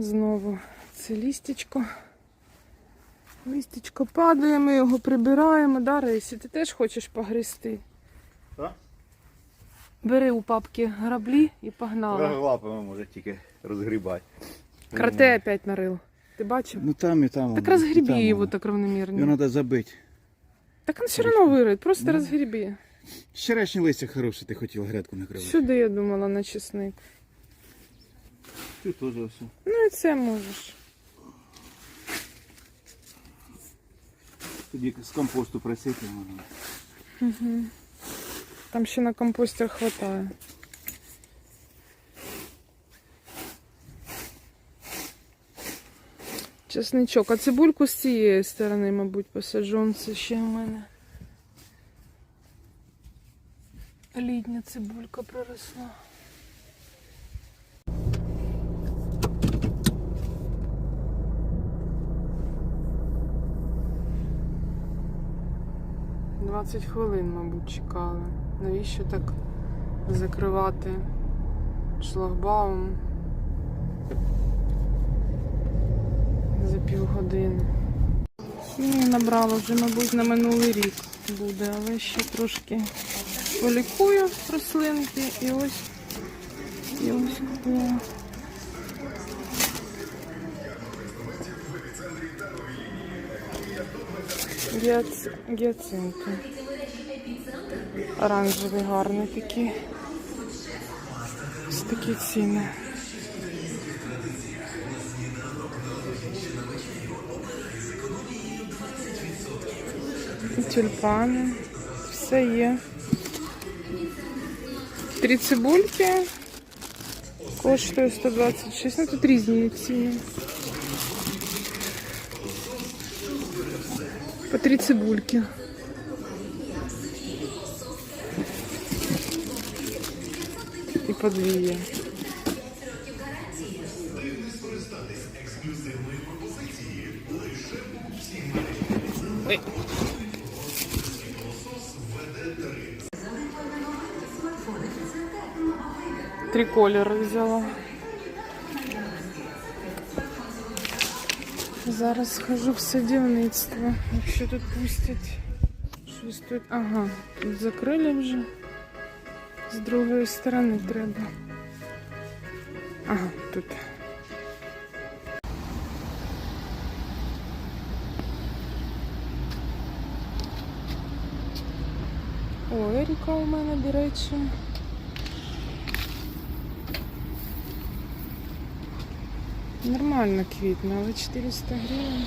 Знову це лістечко. Лістечко падає, ми його прибираємо. Да, Рейсі, ти теж хочеш погризти? Так? Бери у папки граблі і погнали. Лапами може тільки розгрібати. Карте опять нарил. Ти бачив? Ну там і там. Так воно, і розгребі там його воно. так равномірно. Його треба забити. Так він все одно вирить, просто Ну. розгребі. Вчорашній листя хороший, ти хотів грядку накривати. Сюди я думала на чесник. Тут теж все. Ну і це можеш. Тоді з компосту присипемо. Угу. Там ще на компостер хватає. Чесничок. А цибульку з цієї сторони, мабуть, посаджу. Це ще в мене. Літня цибулька проросла. Двадцять хвилин, мабуть, чекали. Навіщо так закривати шлагбаум за півгодини? Хімію набрала вже, мабуть, на минулий рік буде, але ще трошки полікую рослинки і ось і ось купила. Гіацинти. Оранжеві гарні такі. Ось такі ціни. Тюльпани. Все є. Три цибульки. Коштує 126. Ну тут різні ціни. три цибульки. І по дві є. Ой. Три кольори взяла. Зараз схожу в садівництво, якщо тут пустять. Щось тут. Ага, тут закрили вже. З другої сторони треба. Ага, тут. О, Еріка у мене, до речі. Нормально квітне, але 400 гривень.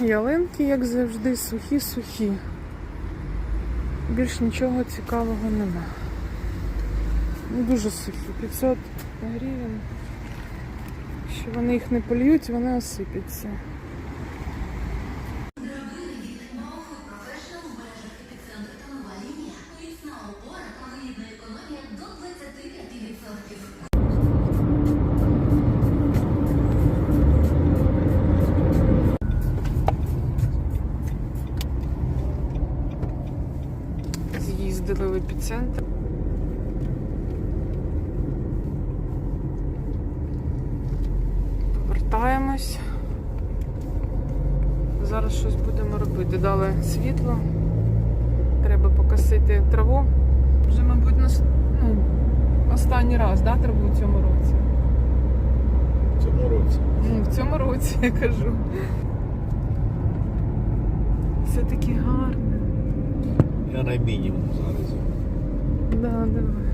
Ялинки, як завжди, сухі-сухі. Більш нічого цікавого нема. Ну, Дуже сухі. 500 гривень. Якщо вони їх не польють, вони осипляться. В. Повертаємось. Зараз щось будемо робити. Дали світло. Треба покосити траву. Вже, мабуть, нас, ну, останній раз, да, траву в цьому році. В цьому році. Ну, в цьому році я кажу. Все таки гарно. Я на мінімум зараз. Да, давай.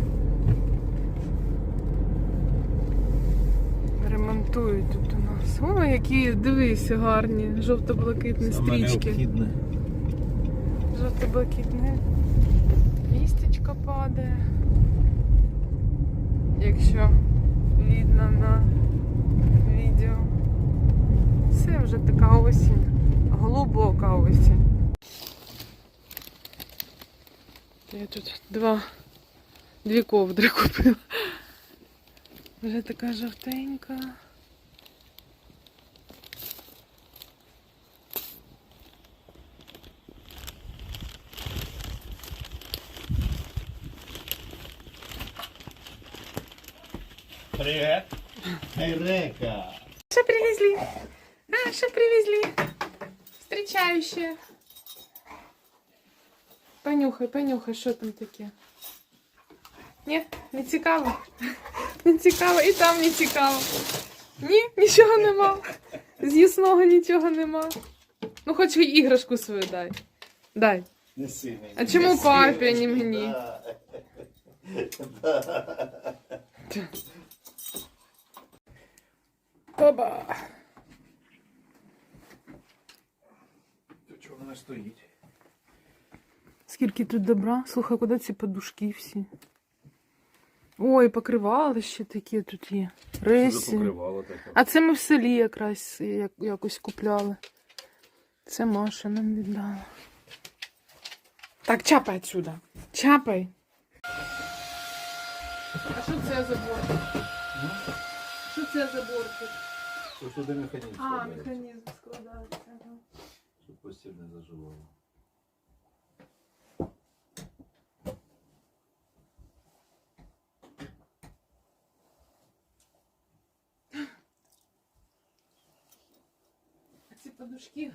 Ремонтують тут у нас. О, які, дивися, гарні, жовто-блакитні стрічки. Жовто-блакитне. Лістечко падає. Якщо видно на відео. Все вже така осінь. Глибока ось. Я тут два, дві ковдри купила. Вже така жовтенька. Привет. Река. Что привезли? А, что привезли? Встречающие. Понюхай, понюхай, що там таке. Ні, не цікаво. Не цікаво, і там не цікаво. Ні, нічого нема. З'їсного нічого нема. Ну, хоч і іграшку свою дай. Дай. Неси А чому папі, а не мені? Оба. Чого вона стоїть? Скільки тут добра? Слухай, куди ці подушки всі? Ой, покривали ще такі тут є. Ресі. А це ми в селі якраз якось купляли. Це Маша нам віддала. Так, чапай отсюда. Чапай. А що це за бортик? Що це за бортик? Що сюди механізм А, механізм складається. щоб постіль не заживало. Подушки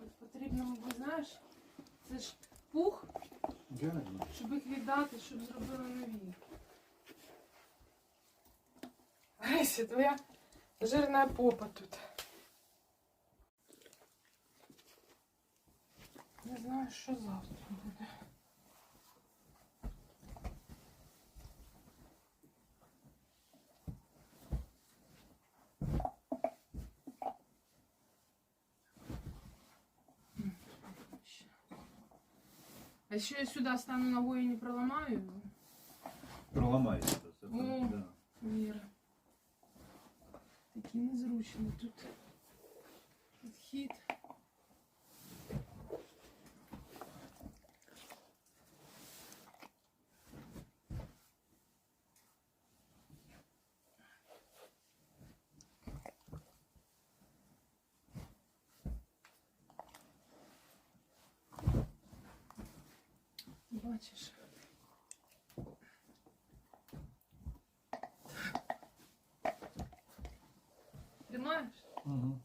от потрібно, мабуть, знаєш, це ж пух, щоб їх віддати, щоб зробили нові. Гесі, твоя жирна попа тут. Не знаю, що завтра буде. А якщо я сюди стану ногою і не проламаю його? Проламається це. Ну. да. Віра. Такі незручні тут. Підхід. бачиш. Тримаєш? Угу.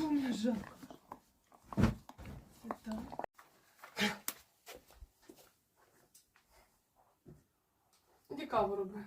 У мене жарко. так. Яка вироби?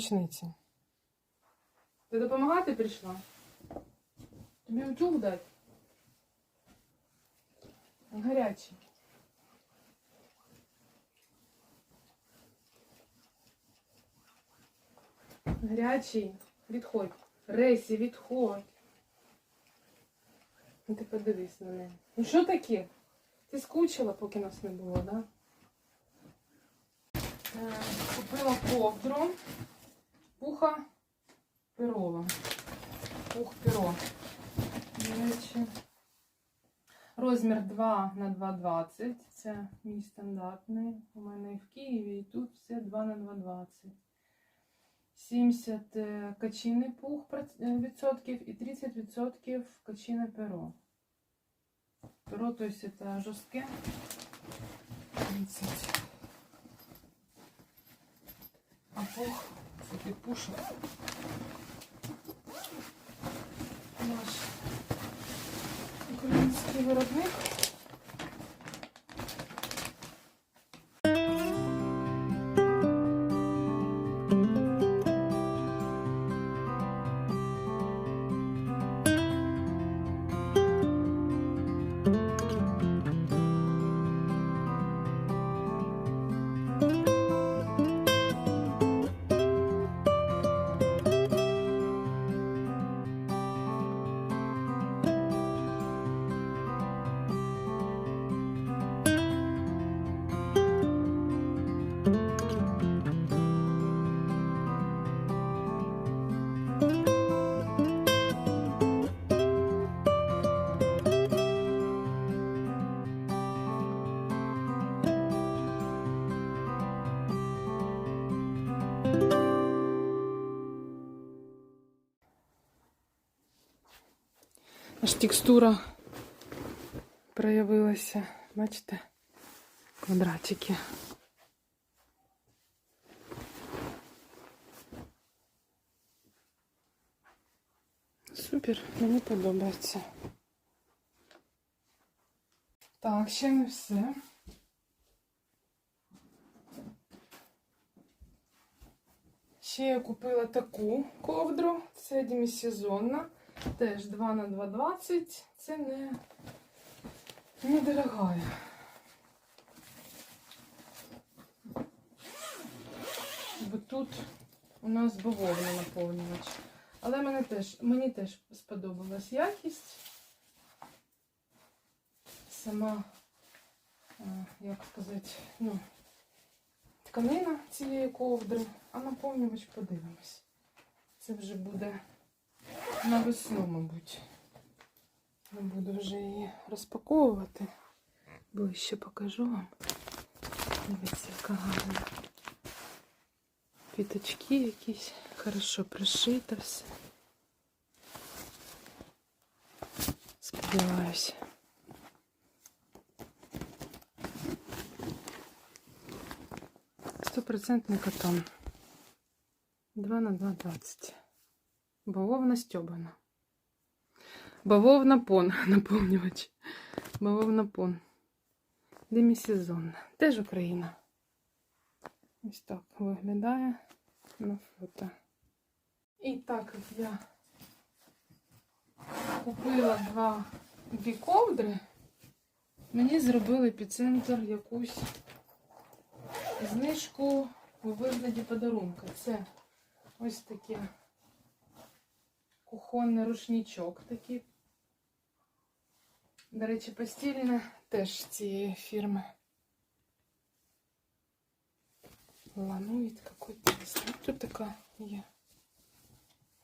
Помічниці. Ти допомагати прийшла? Тобі утюг дати? Гарячий. Гарячий. Відходь. Ресі, відходь. Ну ти подивись на неї. Ну що таке? Ти скучила, поки нас не було, так? Да? Е, Купила ковдру пуха перова. Пух перо. Розмір 2 на 2,20. Це мій стандартний. У мене і в Києві, і тут все 2 на 2,20. 70 е, качиний пух е, відсотків і 30 відсотків качине перо. Перо, то есть это жорстке. 30. А пух, це пушок. Наш український виробник. Аж текстура проявилася. Бачите? Квадратики. Супер, мені подобається. Так, ще не все. Ще я купила таку ковдру. Це демісезонна. Теж 2 на 2,20. Це не, дорогая. Бо тут у нас бавовна наповнювач. Але мене теж, мені теж сподобалась якість. Сама, як сказати, ну, тканина цієї ковдри, а наповнювач подивимось. Це вже буде на весну, мабуть. Не буду вже її розпаковувати. Ближче покажу вам. Дивіться, яка гарна. Квіточки якісь. Хорошо пришито все. Сподіваюся. Стопроцентний катон. 2 на 2,20. Бавовна стьобана. Бавовна пон, наповнювач. Бавовна пон. Демісезонна. Теж Україна. Ось так виглядає на фото. І так як я купила два дві ковдри, мені зробили епіцентр якусь знижку у вигляді подарунка. Це ось таке кухонний рушничок такий. До речі, постільне теж цієї фірми. Какой-то. Ну, Тут така є.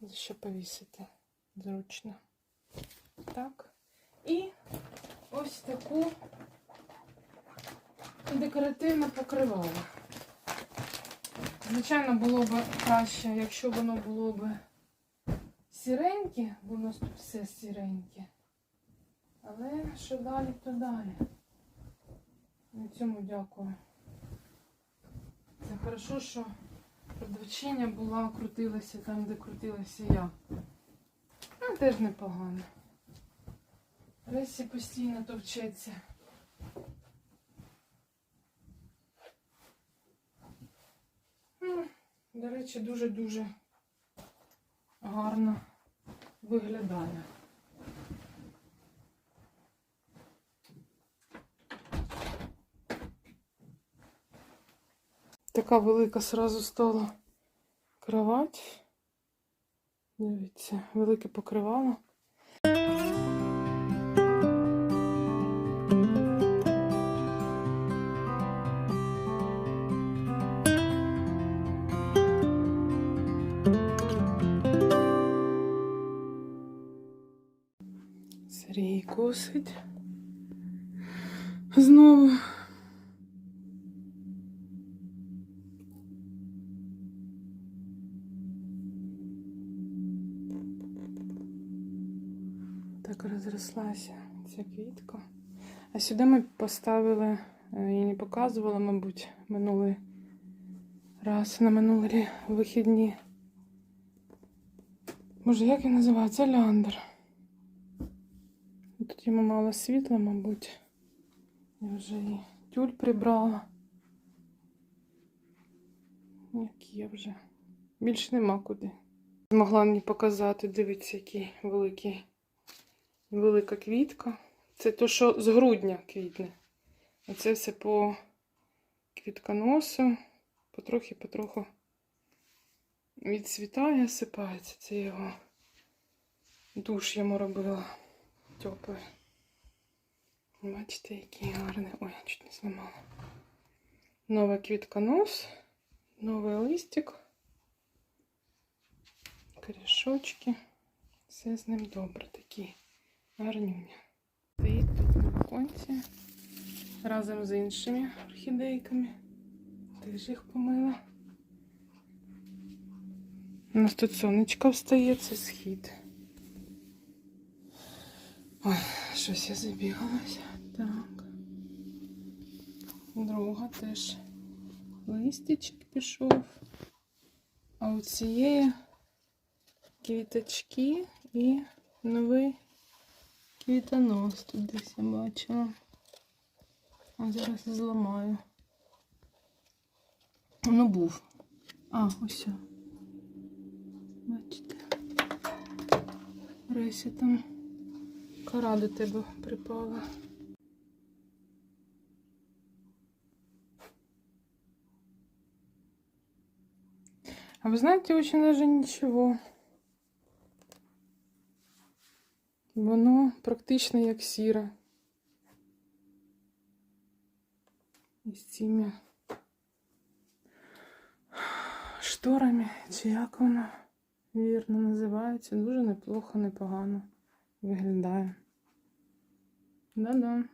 За що повісити зручно. Так. І ось таку декоративне покривало. Звичайно, було б краще, якщо воно було б сіреньке, бо у нас тут все сіреньке. Але що далі, то далі. На цьому дякую. Це хорошо, що продавчиня була, крутилася там, де крутилася я. Ну, теж непогано. Лесі постійно товчеться. До речі, дуже-дуже гарно виглядає. Така велика сразу стала кровать. Дивіться, велике покривало. Сергій косить знову. Розрослася ця квітка. А сюди ми поставили, е, я не показувала, мабуть, минулий раз на минулі вихідні. Боже, як він називається? Ляндр. Тут йому мало світла, мабуть. Я вже і тюль прибрала. Як є вже. Більш нема куди. Змогла мені показати, дивіться, який великий, велика квітка. Це то, що з грудня квітне. Оце все по квітконосу. Потрохи-потроху відцвітає, сипається. Це його душ йому робила теплий. Бачите, який гарний. Ой, я чуть не зламала. Нова квітконос, новий листик, корішочки. Все з ним добре, такий гарнюня. Стоїть тут на віконці разом з іншими орхідейками. Теж їх помила. У нас тут сонечко встає, це схід. Ой, щось я забігалася. Так. Друга теж листячок пішов. А у цієї квіточки і новий квітонос тут десь я бачила. А зараз зламаю. Ну, був. А, ось. Бачите. Ресі там кора до тебе припала. А вы знаете, очень даже ничего. Воно практично як сіра. Із цими шторами, чи як воно вірно називається. Дуже неплохо, непогано виглядає. Да-да.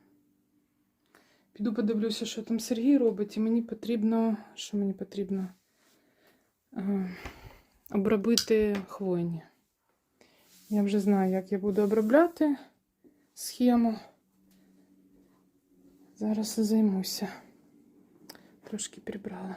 Піду подивлюся, що там Сергій робить, і мені потрібно. Що мені потрібно? Е, обробити хвойні. Я вже знаю, як я буду обробляти схему. Зараз займуся. Трошки прибрала.